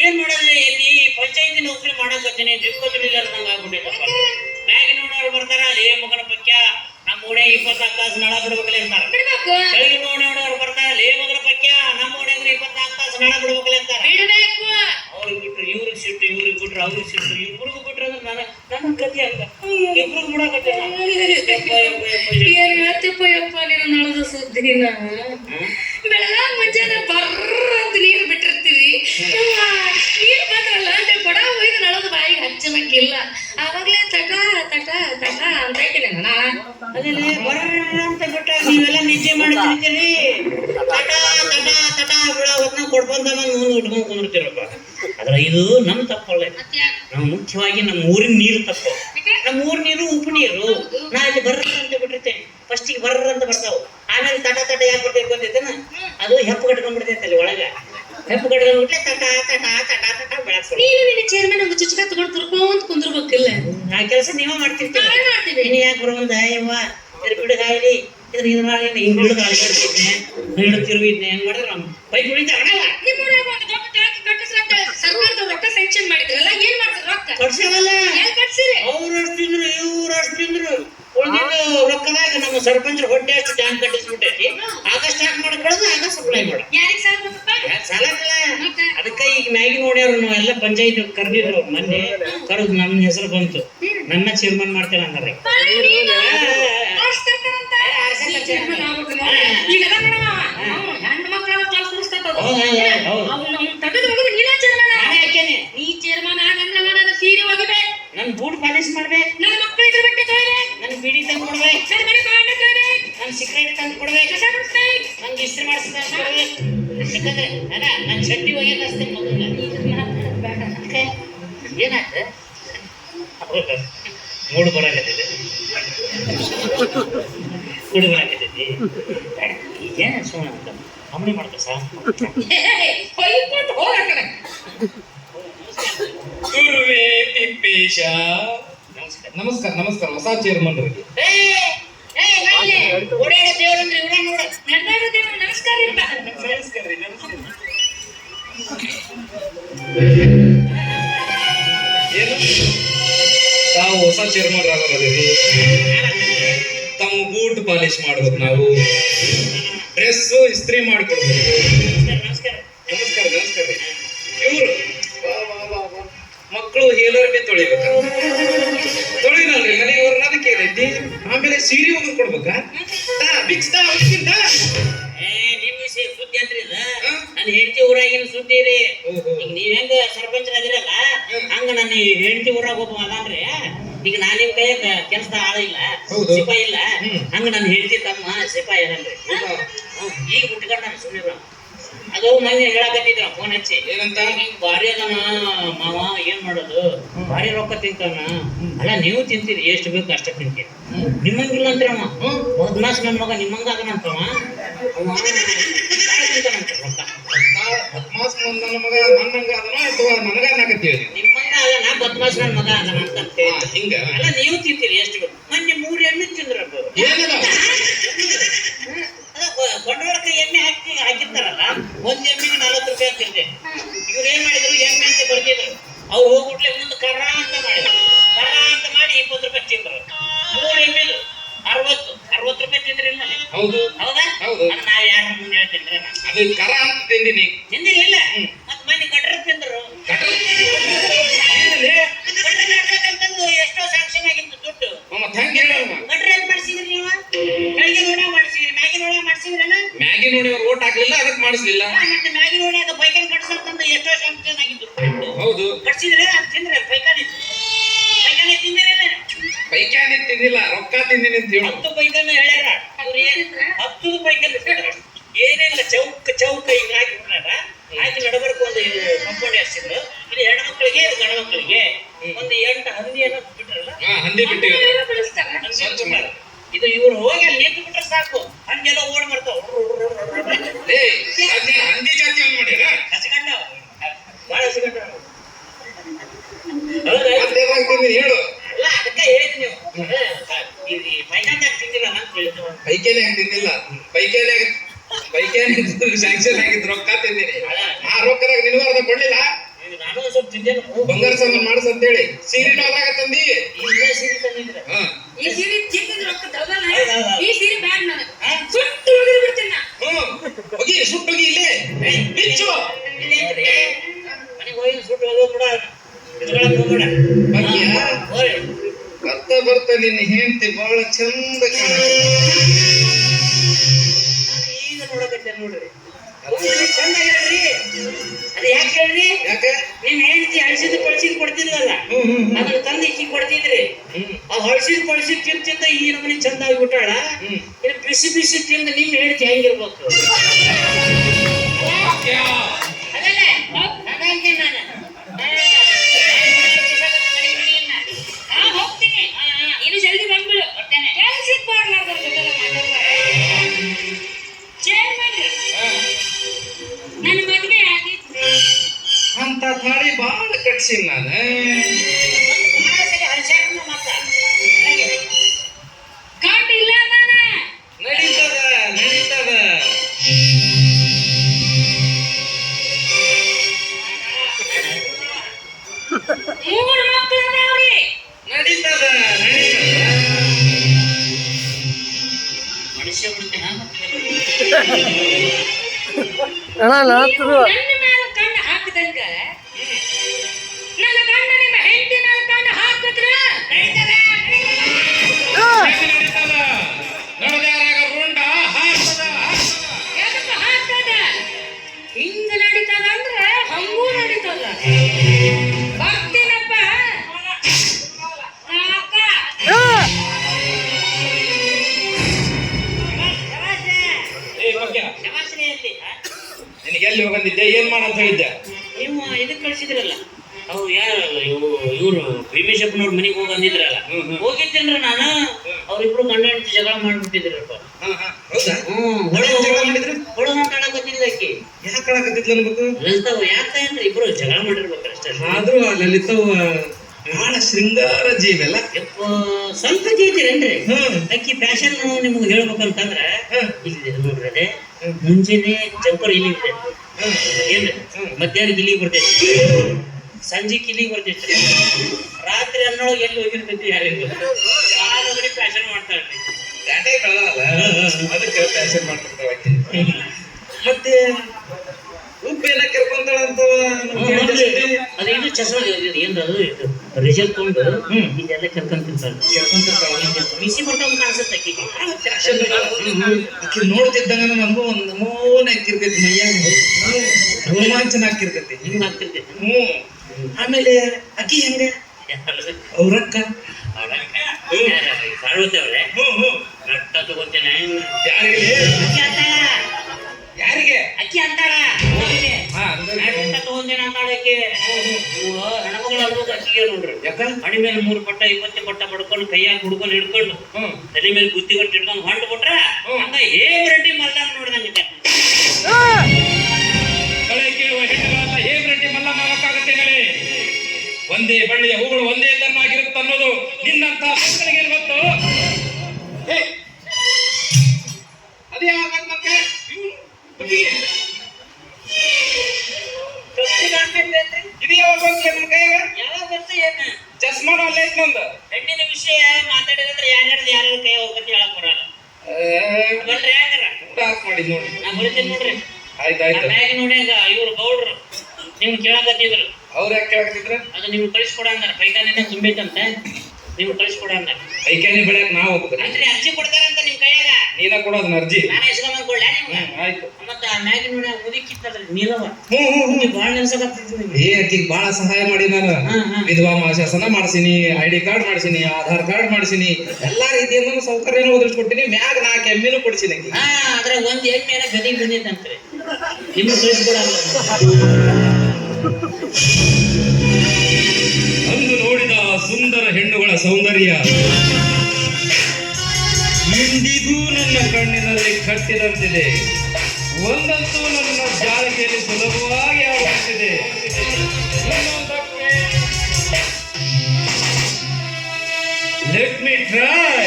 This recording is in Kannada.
ಏನ್ ಮಾಡೋದ್ರಿ? ಇಲ್ಲಿ ಪಂಚಾಯತಿ ನೌಕರಿ ಮಾಡಕತ್ತೀನಿ ದಿಕ್ಕೊತ್ತಿರ್ಲಾರ್ದಂಗ ಆಗ್ಬಿಟ್ಟಿದ್ದಪ್ಪ ಮ್ಯಾಗಿನ ನೋಡೋರು ಬರ್ತಾರ ಅದೇ ಮಗನ ಪಕ್ಯ ನಮ್ಮ ಊಡೆ ಇಪ್ಪತ್ತಾರು ತಾಸು ನಳ ಬಿಡ್ಬೇಕಲ್ಲ ಅಂತಾರ. ಕೆಳಗಿನ ಓಣೆ ನೋಡೋರು ಬರ್ತಾರ ಲೇ ಮಗನ ಪಕ್ಯ ನಮ್ಮ ಊಡೆ ಅಂದ್ರೆ ಇಪ್ಪತ್ತಾರು ತಾಸು ನಳ ಬಿಡ್ಬೇಕಲ್ಲ ಅಂತಾರ. ಅವ್ರಿಗೆ ಬಿಟ್ರು ಇವ್ರಿಗೆ ಸಿಟ್ಟು ಇವ್ರಿಗೆ ಬಿಟ್ರು ಅವ್ರಿಗೆ ಸಿಟ್ಟು ಇವ್ರಿಗೂ ಬಿಟ್ರು ಅಂದ್ರೆ ನನ್ನ ನನ್ನ ಅಂತ ಹಂಗ. ಇಬ್ರಿಗೂ ಬಿಡಕತ್ತೆ ಸುದ್ದಿನ. ಬೆಳಗಾಗ ಮುಂಜಾನೆ ಬರ್ರ ಅಂತ ನೀರು ಬಿಟ್ಟಿರ್ತೀವಿ. ನೀರು ಬಂದ್ರಲ್ಲ ಅಂದ್ರೆ ಕೊಡ ಒಯ್ದು ನಳದ ಬಾಯಿಗೆ ಹಚ್ಚಲಕ್ಕಿಲ್ಲ ಆವಾಗ್ಲೇ ತಟ ತಟ ತಟ ಅಂತ ಹೇಳ್ತೀನಿ ನಾನು ಅದೇನೆ ಬರ್ರ ಅಂತ ಬಿಟ್ಟ ನೀವೆಲ್ಲ ನಿದ್ದೆ ಮಾಡ್ತಿರ್ತೀರಿ. ತಟ ತಟ ತಟ ಬಿಡ ಹೊತ್ನ ಕೊಡ್ಬಂದ ನಾನು ಮುಂದೆ ಉಟ್ಕೊಂಡ್ ಕುಂದಿರ್ತೀರಪ್ಪ ಆದ್ರೆ ಇದು ನಮ್ ತಪ್ಪಲ್ಲ. ನಾವು ಮುಖ್ಯವಾಗಿ ನಮ್ಮ ಊರಿನ ನೀರು ತಪ್ಪು. ನಮ್ಮ ಊರ್ ನೀರು ಉಪ್ಪು ನೀರು. ನಾ ಇಲ್ಲಿ ಬರ್ರ ಅಂತ ಬಿಟ್ಟಿರ್ತೇನೆ. ಫಸ್ಟಿಗೆ ಬರ್ರ ಅಂತ ಬರ್ತಾವ. ಆಮೇಲೆ ತಟ ತಟ ಯಾಕೆ ಬರ್ತೈತೆ ಗೊತ್ತೈತೇನ ಅದು ಹೆಪ್ಪು ಕಟ್ಕೊಂಡ್ಬಿಡ್ತೈತೆ ಅಲ್ಲಿ ಒಳಗ ಹೆಪ್ಪು ಕಟ್ಕೊಂಡ್ಬಿಟ್ರೆ ತಟ ತಟ ತಟ ತಟ ಬೆಳಸ್ಕೊಡು ನೀನು ನಿನ್ನ ಚೇರ್ಮನ್ ಒಂದು ಚುಚ್ಚಕ ತಗೊಂಡು ತುರ್ಕೊಂತ ಕುಂದ್ರಬೇಕಿಲ್ಲ ಆ ಕೆಲಸ ನೀವ ಮಾಡ್ತಿರ್ತೀರ ನಾನ್ ಮಾಡ್ತೀನಿ ಇನ್ನು ಯಾಕೆ ಬರುವಂತ ಯವ್ವ ಇದ್ರ ಬಿಡುಗಾಯ್ಲಿ ಇದ್ರ ಇದು ಮಾಡಿ ಹಿಂಗ್ ಹಿಡಿದು ಆಡ್ತಿದ್ನೆ ಹಿಡಿದು ತಿರುವಿದ್ನೆ ಹೆಂಗ್ ಮಾಡಿದ್ರೆ ನಮ್ಮ ಪೈಪ್ ಉಳಿತ ಹಣಲ್ಲ ನಿಮ್ಮೂರಾಗ ಒಂದು ದೊಡ್ಡ ಟ್ಯಾಂಕ್ ಕಟ್ಟಿಸ್ರಂತ ಸರ್ಕಾರದವ್ರು ರೊಕ್ಕ ಸ್ಯಾಂಕ್ಷನ್ ಮಾಡಿದ್ರಲ್ಲ ಏನ್ ಮಾಡ್ತಾರೆ ರೊಕ್ಕ? ಕೊಡ್ಸವಲ್ಲ ಎಲ್ಲಿ ಕಟ್ಸಿರಿ? ಅವ್ರು ಅಷ್ಟು ತಿಂದ್ರು ಇವ್ರು ಅಷ್ಟು ತಿಂದ್ರು ಉಳಿದಿದ್ದು ರೊಕ್ಕದಾಗ ನಮ್ಮ ಸರ್ಪಂಚರ ಹೊಟ್ಟೆ ಅಷ್ಟು ಟ್ಯಾಂಕ್ ಕಟ್ಟಿಸ್ಬಿಟ್ಟೈತಿ. ಆಗ ಸ್ಟಾರ್ಟ್ ಮಾಡ್ಕೊಳ್ಳೋದು ಆಗ ಸಪ್ಲೈ ಮಾಡ. ಯಾರಿಗ್ ಸಾಲ ಬೇಕಪ್ಪ ಯಾಕೆ ಸಾಲ ಅದಕ್ಕೆ ಈಗ ಮ್ಯಾಗಿ ನೋಡ್ಯಾರ ನಾವು ಎಲ್ಲ ಪಂಚಾಯತ್ ಕರೆದಿದ್ರು ಅವ್ರು ಮೊನ್ನೆ ಕರೆದು ನನ್ನ ಹೆಸರು ಬಂತು. ನನ್ನ ಚೇರ್ಮನ್ ಮಾಡ್ತೇನೆ ಅಂದ್ರೆ. ಹೆಣ್ಣು ಮಕ್ಳು ಕ್ಲಾಸ್ ಮುಗಿಸ್ತಿರ್ತದ. ಹೌದು, ಹೌದು, ಹೌದು. ಅವ್ನು ಅವ್ನು ತೆಗೆದು ಹೋಗುದು ನೀನೇ ಚೇರ್ಮನ್ ಆಗ. ನಾನೇ ಹಾಕೇನೆ ನೀ ಚೇರ್ಮನ್ ಆಗಂದ್ರೆ ಅವ ನನ್ನ ಸೀರೆ ಒಗಿಬೇಕು ನನ್ ಬೂಟ್ ಪಾಲಿಶ್ ಮಾಡ್ಬೇಕು ನನ್ನ ಮಕ್ಕಳು ಇದ್ರ ಬಟ್ಟೆ ತೊಳಿಬೇಕು ನನ್ನ ಬಿಡಿ ತಂದು ಕೊಡ್ಬೇಕು ನನ್ನ ಮನೆ ಬಾಂಡೆ ತೊಳಿಬೇಕು ನನ್ನ ಸಿಗರೇಟ್ ತಂದು ಕೊಡ್ಬೇಕು ಕಸ ಬಿಡಿಸ್ಬೇಕು ನಂಗೆ ಇಸ್ತ್ರಿ ಮಾಡಿಸಿ ತಂದು ಕೊಡ್ಬೇಕು ಅಲ್ಲ ನನ್ನ ಚಡ್ಡಿ ಅಷ್ಟೇ ಮಗನ ಅದಕ್ಕೆ ಏನಾಗ್ತದೆ? ಮೂಡು ಬರಾಕತ್ತೈತೆ. ಮೂಡು ಬರಾಕತ್ತೈತಿ. ಈಗೇನ ಸುಮ್ಮನೆ ಅಂತ. ಅಮ್ಮಡಿ ಮಾಡ್ಕ ಸಾ ಹೊಯ್ಕೊಂಡು ಹೋಗ ಆ ಕಡೆ ಗುರುವೇ ತಿಪ್ಪೇಶ ನಮಸ್ಕಾರ ನಮಸ್ಕಾರ ಹೊಸ ಚೇರ್ಮನ್ ಅವರಿಗೆ ತಾವು ಹೊಸ ಚೇರ್ಮನ್ ಆಗೋರದಿರಿ. ತಾವು ಬೂಟ್ ಪಾಲಿಶ್ ಮಾಡ್ಬೇಕು ನಾವು. ಡ್ರೆಸ್ ಇಸ್ತ್ರಿ ಮಾಡ್ಕೊಡ್ಬೇಕು. ಸೀರೆ ಒಂದು ಕೊಡ್ಬೇಕಾ ಏ ನಿಮ್ ವಿಷಯ ಸುದ್ದಿ ಅಂದ್ರಿ? ನನ್ನ ಹೆಂಡತಿ ಊರಾಗಿನ ಸುದ್ದಿ ರೀ. ಈಗ ನೀವ್ ಹೆಂಗ ಸರ್ಪಂಚರಾದಿರಲ್ಲ ಹಂಗ ನನ್ನ ಹೆಂಡತಿ ಊರಾಗ ಒಬ್ಬ ಅದಾನ್ರಿ ಈಗ ನಾ ನಿಮ್ ಕೈಯಾಗ ಕೆಲಸ ಆಳ ಇಲ್ಲ. ಸಿಪಾಯಿ ಇಲ್ಲ. ಹಂಗ ನನ್ನ ಹೆಂಡತಿ ತಮ್ಮ ಸಿಪಾಯಿ? ಹ್ಮ್. ಈಗ ಬಿಟ್ಕೊಂಡ ಸುಮ್ಮನೆ ಅದು ಮೊನ್ನೆ ಹೇಳಕತ್ತಿದ್ರ ಫೋನ್ ಹಚ್ಚಿ. ಏನಂತ? ಹಿಂಗ್ ಭಾರಿ ಅದನ ಮಾವ ಏನ್ ಮಾಡೋದು? ಭಾರಿ ರೊಕ್ಕ ತಿಂತಾನ. ಅಲ್ಲ ನೀವು ತಿಂತೀರಿ ಎಷ್ಟು ಬೇಕು ಅಷ್ಟ ತಿಂತೀರಿ. ನಿಮ್ಮಂಗಿಲ್ಲ ಅಂತೀರಮ್ಮ ಬದ್ಮಾಸ್ ನನ್ನ ಮಗ ನಿಮ್ಮಂಗ ಅದನಂತವ ತಿಂತಾನಂತ ರೊಕ್ಕ. ಮಾಸ್ ನನ್ನ ಮಗ ನನ್ನಂಗ ಅದನ ಅಥವಾ ನನಗ ಅನ್ನಕತ್ತೀವಿ ನಿಮ್ಮಂಗ ಅದನ ಬದ್ಮಾಸ್ ನನ್ನ ಮಗ ಅದನ ಅಂತ ಹಿಂಗ. ಅಲ್ಲ ನೀವು ತಿಂತೀರಿ ಎಷ್ಟು ಬೇಕು. ಮೊನ್ನೆ ಮೂರು ಎಣ್ಣೆ ತಿಂದ್ರಪ್ಪ. ಏನದ ಅದ ಬ- ಬಂಡವಾಳಕ್ಕೆ ಎಮ್ಮೆ ಹಾಕಿ ಹಾಕಿರ್ತಾರಲ್ಲ ಒಂದ್ ಎಮ್ಮೆಗೆ ನಲವತ್ತು ರೂಪಾಯಿ ತಿಂದೆ ಇವ್ರು ಏನ್ ಮಾಡಿದ್ರು? ಎಮ್ಮೆ ಅಂತ ಬರ್ತಿದ್ರು ಅವ್ರು ಹೋಗ್ಬಿಟ್ಲೆ ಮುಂದೆ ಕರ ಅಂತ ಮಾಡಿದ್ರು. ಕರ ಅಂತ ಮಾಡಿ ಇಪ್ಪತ್ತು ರೂಪಾಯಿ ತಿಂದ್ರು. ಮೂರು ಎಮ್ಮೆದು ಅರವತ್ತು. ಅರವತ್ತು ರೂಪಾಯಿ ತಿಂದ್ರಿಲ್ಲ ಹೌದು. ಹೌದಾ? ನಾವ್ ಯಾರ ಮುಂದೆ ಹೇಳ್ತಿದ್ರೆ ಅದು ಕರ ಅಂತ ತಿಂದಿನಿ. ತಿಂದಿಲ್ಲ ಮಾಡಿಸ್ಲಿಲ್ಲ ಮತ್ತೆ ಮ್ಯಾಗಿ ನೋಡ್ಯಾಕ ಬೈಕನ್ ಕಟ್ಸಕ್ಕಂತ ಎಷ್ಟೋ ಸ್ಯಾಂಕ್ಷನ್ ಆಗಿದ್ರು ಹೌದು. ಕಟ್ಸಿದ್ರೆ ಅದ್ ತಿಂದ್ರೆ ಪೈಕಾನಿ ಬೈಕಾನಿ ತಿಂದಿರೇನ ಪೈಕಾನಿ ತಿಂದಿಲ್ಲ ರೊಕ್ಕ ತಿಂದಿನಿ ಅಂತ ಹೇಳು. ಹತ್ತು ಬೈಕನ್ನ ಹೇಳ್ಯಾರ. ಅವ್ರು ಹತ್ತು ಬೈಕನ್ ಏನಿಲ್ಲ ಚೌಕ ಚೌಕ ಹಿಂಗ್ ಹಾಕಿಬಿಟ್ಟಾರ ಹಾಕಿ ನಡಬರ್ಕು ಒಂದು ಕಂಪೌಂಡ್ ಹಚ್ಚಿದ್ರು ಇದು ಹೆಣ್ಮಕ್ಳಿಗೆ ಇದು ಗಂಡ ಮಕ್ಕಳಿಗೆ ಒಂದು ಎಂಟು ಹಂದಿಯನ್ನ ಬಿಟ್ರಲ್ಲ. ಹಂದಿ ಬಿಟ್ಟಿವಿ ಇದು ಇವ್ರು ಹೋಗಿ ಅಲ್ಲಿ ನಿಂತು ಬಿಟ್ರೆ ಸಾಕು. ಹಂಗೆಲ್ಲ ಓಡ್ ಬರ್ತಾವ. ಏ ಹಂದಿ ಜಾತಿ ಹಂಗ್ ಹಸಿಗಂಡ ಹಸಿಗಂಡ ತಿಂದಿನಿ ಹೇಳು. ಅಲ್ಲ ಅದಕ್ಕೆ ನೀವು. ಹೆಂಗ್ ತಿಂದಿಲ್ಲ. ಬೈಕೇನೆ ಬೈಕೇನೆ ಸ್ಯಾಂಕ್ಷನ್ ಆಗಿದ್ ರೊಕ್ಕ ತಿಂದಿನಿ ಆ ರೊಕ್ಕದಾಗ ಕೊಡ್ಲಿಲ್ಲ? ನಾನು ಸ್ವಲ್ಪ ತಿಂದೇನು. ಬಂಗಾರ ಸಾಮಾನ್ ಮಾಡಿಸ್ ಅಂತೇಳಿ ಸೀರೆನೂ ಅದ್ರಾಗ ತಂದಿ ಸೀರೆ ತಂದಿದ್ರೆ. ಈ ಸೀರೆ ಚಿಕ್ಕದ್ ರೊಕ್ಕ ತಗೊಲ್ಲ ಹೌದ್ ಹೌದ್ ಹೌದ್. ಈ ಸೀರೆ ಬ್ಯಾಗ್ ನನಗೆ. ಸುಟ್ಟು ಬಿಡ್ತೀನಿ ನಾ ಹೋಗಿ ಇಲ್ಲೇ. ಬಿಚ್ಚು ಮನೆಗೆ ಹೋಗಿ ಸುಟ್ಟು ಹೋಗೋದು ಇದ್ರೊಳಗೆ ಹೋಗೋಣ? ಹೋಯ್ ಬರ್ತಾ ಬರ್ತಾ ನಿನ್ನ ಹೆಂಡತಿ ಬಹಳ ಚಂದ ಈಗ ನೋಡಕತ್ತೆ ನೋಡ್ರಿ. ಚಂದ ಹೇಳ್ರಿ. ಅದ ಯಾಕೆ ಹೇಳ್ರಿ? ಯಾಕೆ? ನಿಮ್ ಹೆಂಡತಿ ಅಳಿಸಿದ್ ಕಳ್ಸಿದ್ ಕೊಡ್ತಿದ್ವಲ್ಲ. ಅದನ್ನ ತಂದು ಇಕ್ಕಿ ಕೊಡ್ತಿದ್ರಿ. ಹೊಳ್ಸಿದ್ ಪಳಿಸಿದ್ ತಿಂದ ತಿಂದ ಈ ನಮನಿ ಚಂದ ಆಗ್ಬಿಟ್ಟಾಳ ಇಲ್ಲಿ ಇನ್ನು ಬಿಸಿ ಬಿಸಿ ತಿಂದ ನಿಮ್ ಹೇಳ್ತಿ ಹೆಂಗಿರ್ಬೇಕು? ನನ್ನ ಮದುವೆ ಆಗಿತ್ತು. ಅಂತ ಮಾಡಿ ಬಹಳ ಕಟ್ಸಿನ ನಾನು. ನೀವು ನನ್ನ ಹ್ಮ್. ನಾನು ಅವ್ರಿಬ್ರು ಗಂಡ ಹೆಂಡತಿ ಜಗಳ ಮಾಡ್ಬಿಟ್ಟಿದ್ರಪ್ಪ. ಹ್ಮ್ ಮಾತಾಡಕತ್ತಿಲ್ಲ ಆಕಿ. ಯಾಕೆ ಕಳಕತ್ತಿದ್ಲ ಅನ್ಬೇಕು? ಲಲಿತಾವ್ ಯಾಕೆ ಅಂದ್ರೆ ಇಬ್ರು ಜಗಳ ಮಾಡಿರ್ಬೇಕು ಅಷ್ಟೇ ಆದ್ರೂ ಆ ಲಲಿತವ್ವ ಬಹಳ ಶೃಂಗಾರ ಜೀವೆಲ್ಲ ಯಪ್ಪ ಸ್ವಲ್ಪ ಕೇಳ್ತೀರೇನ್ರಿ ಹ್ಮ್ ಅಕ್ಕಿ ಫ್ಯಾಷನ್ ನಿಮ್ಗೆ ಹೇಳ್ಬೇಕಂತಂದ್ರ. ಇಲ್ಲಿ ನೋಡ್ರಿ ಅದೇ ಮುಂಜಾನೆ ಜಂಪರ್ ಇಲ್ಲಿ. ಏನ್ರಿ? ಹ್ಮ್. ಮಧ್ಯಾಹ್ನ ಇಲ್ಲಿಗೆ ಬರ್ತೈತಿ ಸಂಜೆ ಇಲ್ಲಿಗೆ ಬರ್ತೈತಿ ರಾತ್ರಿ ಹನ್ನೊಳಗೆ ಎಲ್ಲಿ ಹೋಗಿರ್ತೈತಿ ಯಾರಿಗೂ. ಯಾರಾದ್ರೂ ಫ್ಯಾಷನ್ ಮಾಡ್ತಾಳ್ರಿ ಗಾಟೆ ಕಳಲ್ಲ ಅದಕ್ಕೆ ಫ್ಯಾಷನ್ ಮಾಡ್ತಿರ್ತಾವ ಮತ್ತೆ ಉಪ್ಪೇನ ಕರ್ಕೊಂತಾಳಂತ ಅದು ಇದು ಚಸ್ಮಾ ಇದು ಏನದು ಇದು ರಿಸಲ್ಟ್ ತಗೊಂಡು. ಇದೆಲ್ಲ ಕರ್ಕೊಂತಿರ್ತಾಳ. ಬಿಸಿ ಬರ್ತಾವ ಕಾಣಿಸುತ್ತೆ ಆಕಿ ನೋಡ್ತಿದ್ದಂಗ ನಮಗೂ ಒಂದು ನಮೂನ ಹಾಕಿರ್ತೈತಿ ಮೈಯಾಗ. ರೋಮಾಂಚನ ಆಗ್ತಿರ್ತೈತಿ. ಹಿಂಗ್ ಆಗ್ತಿರ್ತೈತಿ. ಹ್ಮ್. ಆಮೇಲೆ ಅಕ್ಕಿ ಹೆಂಗ ಅವ್ರಕ್ಕ ಪಾರ್ವತಿ ಅವರೇ ರಕ್ತ ತಗೋತೇನೆ ಯಾರಿಗೆ ಅಕ್ಕಿ ಅಂತಾರ. ಹಾ. ರಕ್ತ ತಗೊಂತೇನೆ ನೀವು ಹೆಣ್ಮಗಳು ಅನ್ನೋದು ಅಕ್ಕಿಗೆ ನೋಡ್ರಿ ಯಾಕ ಹಣಿ ಮೇಲೆ ಮೂರು ಪಟ್ಟ ಇಪ್ಪತ್ತು ಪಟ್ಟ ಪಡ್ಕೊಂಡು ಕೈಯಾಗ ಹುಡ್ಕೊಂಡು ಹಿಡ್ಕೊಂಡು ತಲೆ ಮೇಲೆ ಗುತ್ತಿ ಕೊಟ್ಟು ಹಿಡ್ಕೊಂಡು ಹೊಂಟು ಬಿಟ್ರ ಹ್ಮ್. ಹಂಗ ಹೇಗ್ ರೆಡ್ಡಿ ಮಲ್ಲಂಗ್ ನೋಡ್ದಂಗೆ ಒಂದೇ ಬಳ್ಳಿಯ ಹೂಗಳು ಒಂದೇ ತನ್ನಾಗಿರುತ್ತೆ ಅನ್ನೋದು ನಿನ್ನಂತ ಮಕ್ಕಳಿಗೆ ಗೊತ್ತು? ಅದೇ ಮತ್ತೆ. ಇದು. ಯಾವಾಗ ಚಸ್ಮಾನು ಅಲ್ಲೇ ಐತ್ ನಂದು ಹೆಣ್ಣಿನ ವಿಷಯ ಮಾತಾಡಿದ್ರೆ ಯಾರ್ಯಾರ್ದು ಯಾರ್ಯಾರ ಕೈ ಹೋಗತ್ತೆ ಹೇಳಕ್ ಬರಲ್ಲ. ನೋಡ್ರಿ ಯಾಕರ ಊಟ ಹಾಕ್ ಮಾಡಿದ್ ನೋಡಿ. ನಾ ಆಯ್ತು ನೋಡ್ರಿ ನೋಡಿ ಇವ್ರು ಗೌಡ್ರು. ನಿಮ್ಗೆ ಕೇಳಕತ್ತಿದ್ರು. ಅವ್ರ ಯಾಕೆ ಕೇಳಕತ್ತಿದ್ರ ಅದು ನೀವು ಕಳಿಸ್ಕೊಡ ಅಂದಾರ. ಪೈಖಾನೆ ತುಂಬೈತಂತೆ ನೀವು ಕಳಿಸ್ಕೊಡ ಅಂದ್ರೆ. ಪೈಖಾನೆ ಬೆಳೆಯಕ್ ನಾವು ಹೋಗ್ಬೇಕು ಅಂದ್ರೆ ಅರ್ಜಿ ಕೊಡ್ತಾರಂತ ನಿಮ್ ಕೈಯಾಗ? ನೀನ ಕೊಡೋದು ಅರ್ಜಿ. ನಾನು ಹೆಸರು ಕೊಡ್ಲ ಹ್ಮ್ ಆಯ್ತು. ಮತ್ತೆ ಆ ಮ್ಯಾಗಿನ ನೋಡ್ಯಾಗ ಮುದಿಕ್ಕಿತ್ತಲ್ರಿ ನೀವು ಭಾಳ ನೆನ್ಸಕತ್ತಿದ್ವಿ ನಿಮ್ಗೆ ಏ ಆಕಿಗ್ ಬಾಳ ಸಹಾಯ ಮಾಡಿ ನಾನು. ವಿಧವಾ ಮಾಶಾಸನ ಮಾಡಿಸಿನಿ ಐ ಡಿ ಕಾರ್ಡ್ ಮಾಡಿಸಿನಿ ಆಧಾರ್ ಕಾರ್ಡ್ ಮಾಡಿಸಿನಿ. ಎಲ್ಲಾ ರೀತಿಯಿಂದ ಸೌಕರ್ಯನೂ ಒದಗಿಸ್ಕೊಟ್ಟಿನಿ. ಮ್ಯಾಗ ನಾಲ್ಕು ಎಮ್ಮಿನೂ ಕೊಡಿಸಿನಿ ಆಕಿಗೆ. ಹಾ ಅದ್ರ ಒಂದ್ ಎಮ್ಮೆ ಗದಿ ಗದಿಗೆ ಬಂದಿತ್ತಂತ್ರಿ. ನಿಮ್ಗೆ ಕಳಿಸ್ಕೊಡ ಅಂದು ನೋಡಿದ ಸುಂದರ ಹೆಣ್ಣುಗಳ ಸೌಂದರ್ಯ. ಇಂದಿಗೂ ನನ್ನ ಕಣ್ಣಿನಲ್ಲಿ ಕಟ್ಟಿದಂತಿದೆ ಒಂದಂತೂ ನನ್ನ ಜಾಳಿಗೆಯಲ್ಲಿ ಸುಲಭವಾಗಿ ಆಗುತ್ತಿದೆ ಲೆಟ್ ಮೀ ಟ್ರೈ